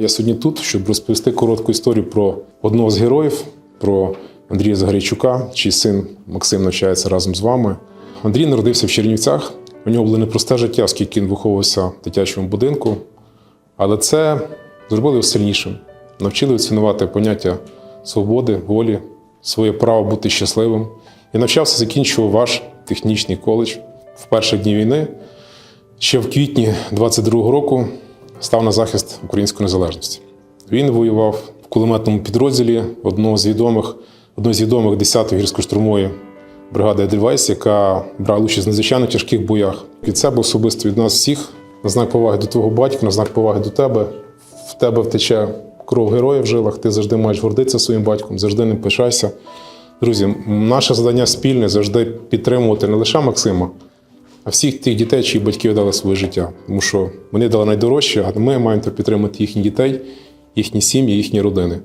Я сьогодні тут, щоб розповісти коротку історію про одного з героїв, про Андрія Загарійчука, чий син Максим навчається разом з вами. Андрій народився в Чернівцях. У нього було непросте життя, оскільки він виховувався в дитячому будинку. Але це зробило його сильнішим. Навчили оцінувати поняття свободи, волі, своє право бути щасливим. І навчався, закінчував ваш технічний коледж в перші дні війни. Ще в квітні 22-го року став на захист української незалежності. Він воював в кулеметному підрозділі одного з відомих, одного з відомих 10-ї гірсько-штурмової бригади Едельвейс, яка брала участь в надзвичайно тяжких боях. Від себе особисто від нас всіх, на знак поваги до твого батька, на знак поваги до тебе. В тебе втече кров героя в жилах, ти завжди маєш гордитися своїм батьком, завжди ним пишайся. Друзі, наше завдання спільне завжди підтримувати не лише Максима, всіх тих дітей, чиї батьки дали своє життя. Тому що вони дали найдорожче, а ми маємо підтримати їхніх дітей, їхні сім'ї, їхні родини.